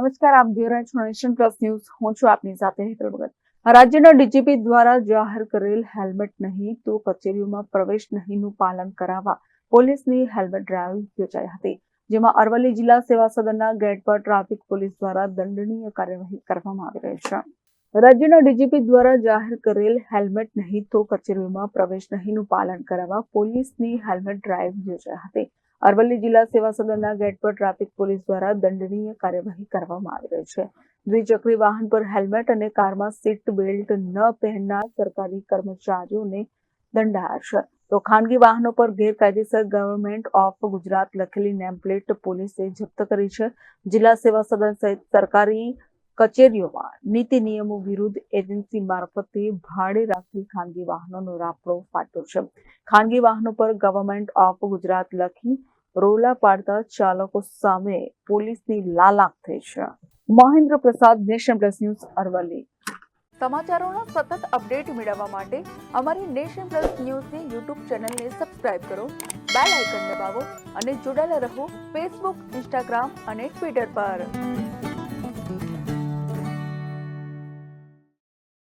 નમસ્કાર આપ જોઈ રહ્યા પ્લસ ન્યૂઝ હું છું આપની સાથે હેતલ ભગત. રાજ્યના ડીજીપી દ્વારા જાહેર કરેલ હેલ્મેટ નહીં તો કચેરીઓમાં પ્રવેશ નહીંનું પાલન કરાવવા પોલીસની હેલ્મેટ ડ્રાઈવ યોજાઈ હતી, જેમાં અરવલ્લી જિલ્લા સેવા સદનના ગેટ પર ટ્રાફિક પોલીસ દ્વારા દંડનીય કાર્યવાહી કરવામાં આવી રહી છે. રાજ્યના ડીજીપી દ્વારા જાહેર કરેલ હેલ્મેટ નહીં તો કચેરીઓમાં પ્રવેશ નહીંનું પાલન કરાવવા પોલીસની હેલ્મેટ ડ્રાઈવ યોજાઈ હતી. અરવલ્લી જિલ્લા સેવા સદનના ગેટ પર ટ્રાફિક પોલીસ દ્વારા દંડનીય કાર્યવાહી કરવામાં આવી રહી છે. દ્વિચક્રી વાહન પર હેલ્મેટ અને કારમાં સીટ બેલ્ટ ન પહેરનાર સરકારી કર્મચારીઓને દંડાયા તો ખાનગી વાહનો પર ગેરકાયદેસર ગવર્મેન્ટ ઓફ ગુજરાત લખેલી નેમપ્લેટ પોલીસે જપ્ત કરી છે. જિલ્લા સેવા સદન સહિત સરકારી કચેરીઓમાં નીતિ નિયમો વિરુદ્ધ એજન્સી મારફતે ભાડે રાખેલ ખાનગી વાહનોનો રાપડો ફાટ્યો છે. ખાનગી વાહનો પર ગવર્મેન્ટ ઓફ ગુજરાત લખી રોલા પાડતા ચાલકો સામે પોલીસની લાલાક થઈ છે. મહેન્દ્ર પ્રસાદ, નેશન પ્લસ ન્યૂઝ, અરવલ્લી. સમાચારોના સતત અપડેટ મેળવવા માટે અમારી નેશન પ્લસ ન્યૂઝની યુટ્યુબ ચેનલને સબસ્ક્રાઇબ કરો, બેલ આઇકન દબાવો અને જોડાયેલા રહો ફેસબુક, ઇન્સ્ટાગ્રામ અને ટ્વિટર પર.